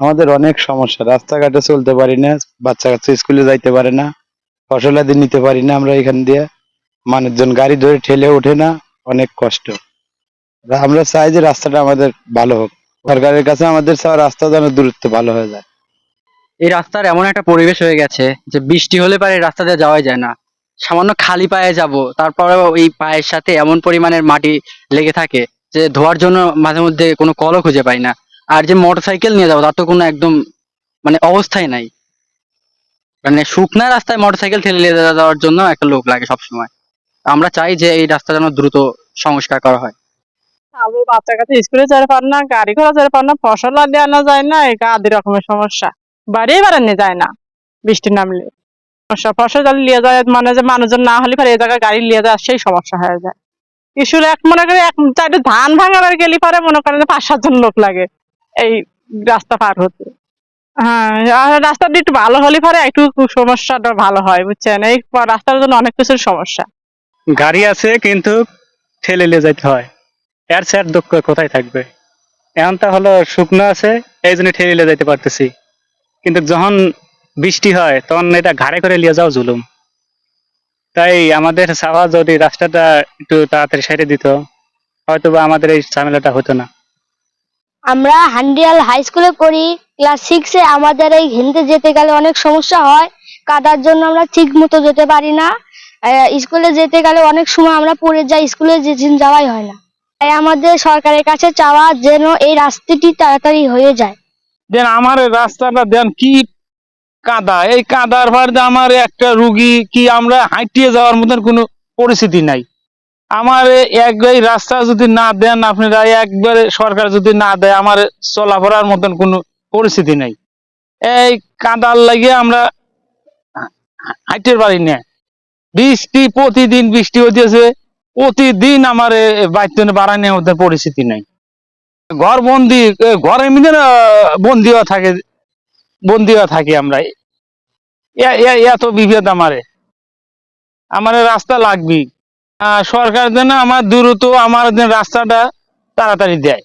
আমাদের অনেক সমস্যা। রাস্তাঘাটে চলতে পারি না বাচ্চা কাচ্চা স্কুলে যাইতে পারে না, ফসল আদি নিতে পারি না আমরা এখান দিয়ে। মানুষজন গাড়ি ধরে ঠেলে ওঠে না, অনেক কষ্ট। আমরা চাই যে রাস্তাটা আমাদের ভালো হোক। সরকারের কাছে আমাদের চাওয়া রাস্তা যেন দূরত্ব ভালো হয়ে যায়। এই রাস্তার এমন একটা পরিবেশ হয়ে গেছে যে বৃষ্টি হলে পারে রাস্তা দিয়ে যাওয়াই যায় না। সামান্য খালি পায়ে যাব তারপরেও এই পায়ের সাথে এমন পরিমাণের মাটি লেগে থাকে যে ধোয়ার জন্য মাঝে মধ্যে কোনো কলও খুঁজে পাই না। আর যে মোটরসাইকেল নিয়ে যাব, তার তো কোনো একদম মানে অবস্থাই নাই। মানে শুকনা রাস্তায় মোটরসাইকেল ঠেলে নিয়ে যাওয়ার জন্য একটা লোক লাগে সবসময়। আমরা চাই যে এই রাস্তা যেন দ্রুত সংস্কার করা হয়। আমি কাছে স্কুলে যেতে পার না, গাড়ি ঘোড়া যেতে পার না, ফসল আনা যায় না, এই আদি রকমের সমস্যা? যায় না, বৃষ্টি নামলে। সমস্যা, ফসল যদি লিয়ে যায় মানে যে মানুষজন না হলে পরে এই জায়গায় গাড়ি লিয়ে যায় সেই সমস্যা হয়ে যায়। ইস্যুর এক মনে করে এক চারটে ধান ভাঙাবার গেলে পরে মনে করেন পাঁচ সাতজন লোক লাগে। এই রাস্তা পার হতে। হ্যাঁ আর রাস্তাটা একটু ভালো হলে পরে একটু সমস্যাটা ভালো হয়, বুঝছেন? এই রাস্তার জন্য অনেক কিছুর সমস্যা। গাড়ি আছে, কিন্তু ঠেলে নিয়ে যেতে হয়। এর স্যার দুঃখ কোথায় থাকবে? এমনটা হলো শুকনো আছে, এই জন্য ঠেলে নিয়ে যেতে পারতেছি। কিন্তু যখন বৃষ্টি হয়, তখন এটা ঘাড়ে করে নিয়ে যাও জুলুম। তাই আমাদের সাহা যদি রাস্তাটা একটু তাড়াতাড়ি সাইডে দিত হয়তো বা আমাদের এই ঝামেলাটা হতো না। আমরা হান্ডিয়াল হাই স্কুলে পড়ি, ক্লাস সিক্সে আমাদের এই হিন্দে যেতে গেলে অনেক সমস্যা হয়, কাদার জন্য আমরা ঠিক মতো যেতে পারি না। স্কুলে যেতে গেলে অনেক সময় আমরা পড়ে যাই, স্কুলে যাওয়াই হয় না। তাই আমাদের সরকারের কাছে চাওয়া যেন এই রাস্তাটি তাড়াতাড়ি হয়ে যায়। দেন আমার রাস্তাটা দেন কি কাদা? এই কাদার ভার আমার একটা রুগী কি আমরা হাঁটিয়ে যাওয়ার মতন কোনো পরিস্থিতি নাই। আমার এক রাস্তা যদি না দেন আপনারা একবারে সরকার যদি না দেয় আমার চলাফেরার মতন কোনো পরিস্থিতি নাই। এই কাদার লাগিয়ে আমরা হাঁটতে পারি না। বৃষ্টি প্রতিদিন বৃষ্টি হইতেছে প্রতিদিন আমার বাইতে বাড়ানোর মতন পরিস্থিতি নাই। ঘর বন্দি ঘরের মধ্যে না বন্দি হওয়া থাকে বন্দি হওয়া থাকি আমরা। এত বিভেদ আমারে। আমার রাস্তা লাগবে আহ, সরকার যেন আমার দ্রুত আমার রাস্তাটা তাড়াতাড়ি দেয়।